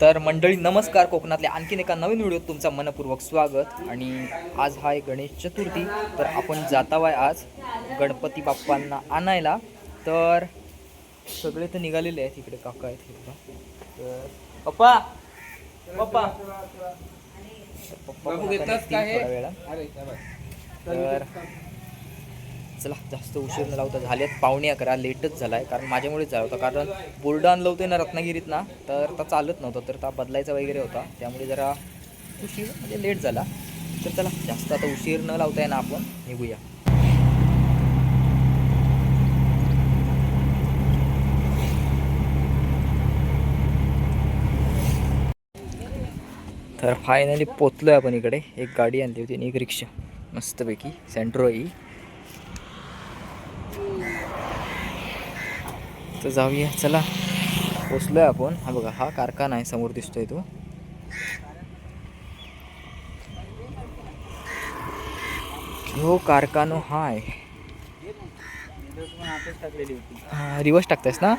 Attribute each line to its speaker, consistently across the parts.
Speaker 1: तर मंडळी नमस्कार कोकणातल्या आणखीन एका नवीन व्हिडिओत तुमचं मनपूर्वक स्वागत आणि आज आहे गणेश चतुर्थी तर आपण जातावाय आज गणपती बाप्पांना आणायला तर सगळे तर निघालेले आहेत इकडे काका आहेत हे. तर पप्पा पप्पा पप्पा वेळात. तर चला जास्त उशीर न लावता झाल्यात पावणे अकरा लेटच झाला आहे कारण माझ्यामुळेच झाला होता. कारण बोर्ड आणलं होतं ना रत्नागिरीत ना तर ता चालत नव्हतं. तर ता बदलायचा वगैरे होता. त्यामुळे जरा उशीर म्हणजे लेट झाला. तर चला जास्त आता उशीर न लावता ना आपण निघूया. तर फायनली पोचलो आहे आपण इकडे. एक गाडी आणली होती आणि एक रिक्षा. मस्तपैकी. सेंट्रो ही e. तर जाऊया. चला. पोचलोय आपण. हा बघा हा कारखाना आहे. समोर दिसतोय तो. हो कारखानो हा आहे रिवर्स टाकतायस ना?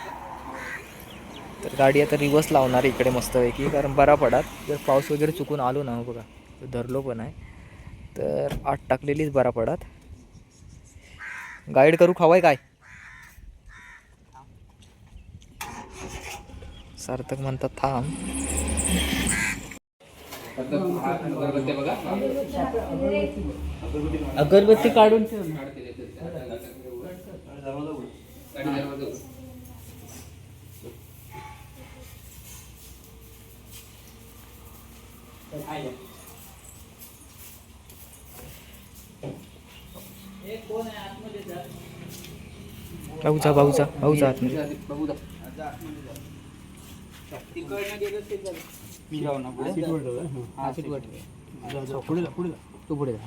Speaker 1: तर गाडी आता रिवर्स लावणार आहे इकडे मस्तपैकी कारण बरा पडात जर पाऊस वगैरे चुकून आलो ना हो बघा. तर धरलो पण आहे. तर आत टाकलेलीच बरा पडात गाईड करू खवाय काय? सार्थक म्हणतात थांब.
Speaker 2: अगरबत्ती काढून ठेव
Speaker 1: भाऊचा भाऊचा भाऊचा आतमध्ये.
Speaker 2: पुढे जा, पुढे जा. तू पुढे जा.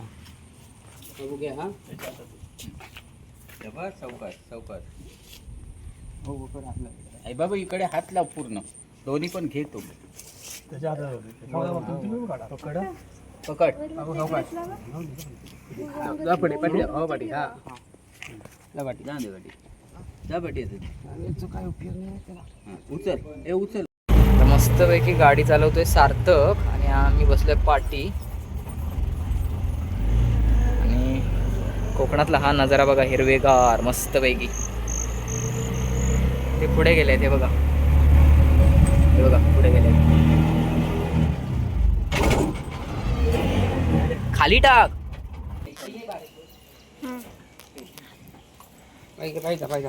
Speaker 2: हो, हो, कर आपलं.
Speaker 3: आई बाबा इकडे हात लाव पूर्ण दोन्ही पण घे तू पकड
Speaker 2: जा पुढे, जा. हो, हा.
Speaker 3: जा बाटी जा दे बाटी जा
Speaker 2: काय उपयोग नाही
Speaker 3: उचल ए उचल
Speaker 1: मस्तपैकी गाडी चालवतोय सार्थक आणि आम्ही बसलोय पाटी. आणि कोकणातला हा नजारा बघा हिरवेगार मस्तपैकी. ते पुढे गेले ते बघा. ते बघा पुढे गेले खाली टाक.
Speaker 2: पाहिजे, पाहिजे, पाहिजे.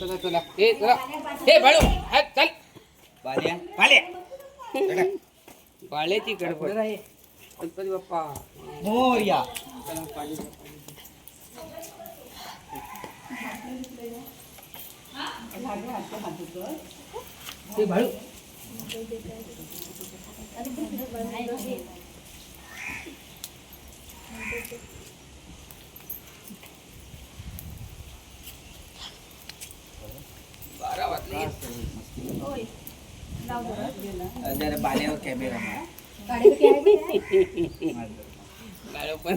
Speaker 2: चला, चला. चला ए चला. ए बाळू हात चल. बाल्या. बाल्या. बाल्याची गडबड. गणपती बाप्पा.
Speaker 1: मोर्या.
Speaker 2: चला, पाणी. द्या. ए बाळू बारा वाजले
Speaker 3: जरा बाल्यावर कॅमेरा
Speaker 2: बाळू पण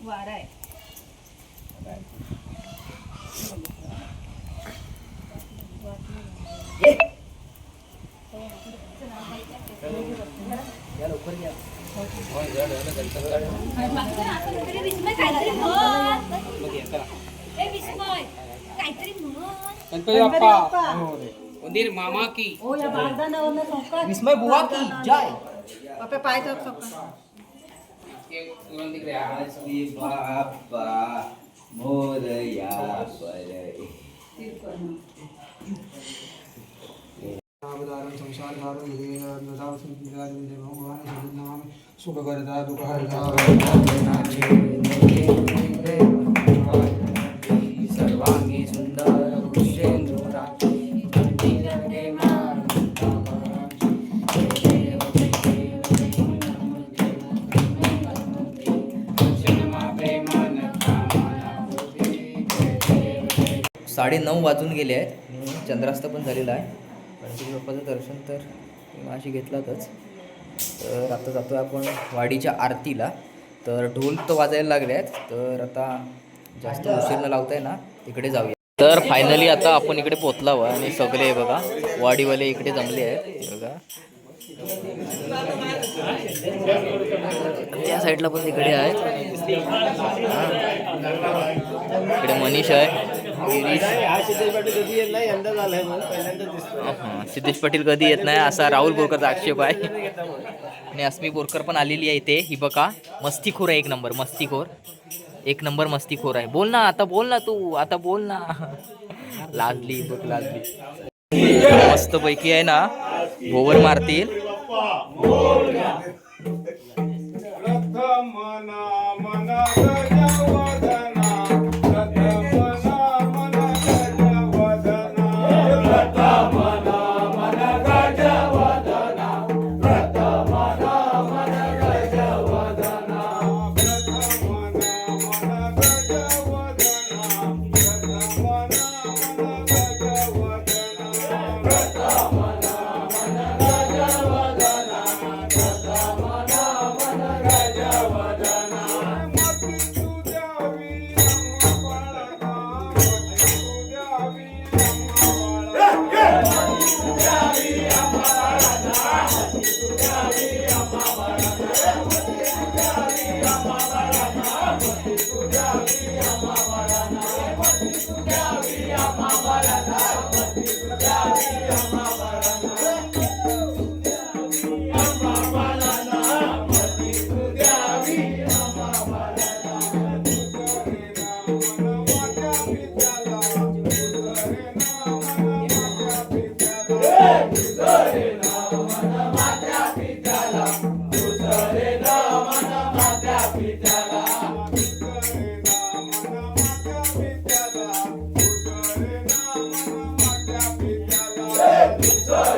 Speaker 4: वारा आहे. ಗಣಪತಿಯಪ್ಪ मामा की। ओ ಓ ಯಾ ಬಾರ್ದಾನ
Speaker 2: ಅವನ್ನ ಸೊಕ್ಕ इसमें बुआ की
Speaker 1: जय
Speaker 2: ಅಪ್ಪ ಪಾಯ್ ತೋಕ್ ಸೊಕ್ಕ
Speaker 3: ये तुरंत दिख
Speaker 5: रहा है श्री बाबा मोरया पर। सुखकर्ता दुखहर्ता
Speaker 1: साडे नऊ वाजून गेले आहेत. चंद्रास्त पण झालेला आहे. गणपती बाप्पाचं दर्शन तर माशी घेतलातच. तर आता जातो आहे आपण वाडीच्या आरतीला. तर ढोल तर वाजायला लागले आहेत. तर आता जास्त उशीर न लावताय ना इकडे जाऊया. तर फायनली आता आपण इकडे पोचलावं आणि सगळे बघा वाडीवाले इकडे जमले आहेत. बघा. त्या साईडला पण तिकडे आहेत. इकडे मनीष आहे. सिद्धेश पाटील कधी येत नाही असा राहुल बोरकरचा आक्षेप आहे. आणि अस्मी बोरकर पण आलेली आहे इथे ही बघा मस्तीखोर आहे एक नंबर मस्तीखोर. एक नंबर मस्तीखोर आहे. बोल ना आता बोल ना तू आता बोल ना. लाजली बघ लाजली. मस्त पैकी आहे ना भोवर मारतील.
Speaker 5: Bye. vitória.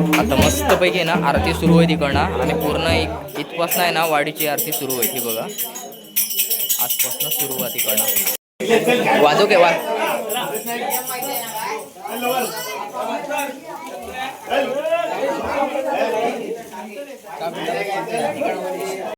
Speaker 1: आता मस्तपैकी ना आरती सुरू आहे तिकडनं आणि पूर्ण एक इथपासनं आहे ना वाडीची आरती सुरू आहे ती बघा. आजपासनं सुरू आहे तिकडनं वाजव के वा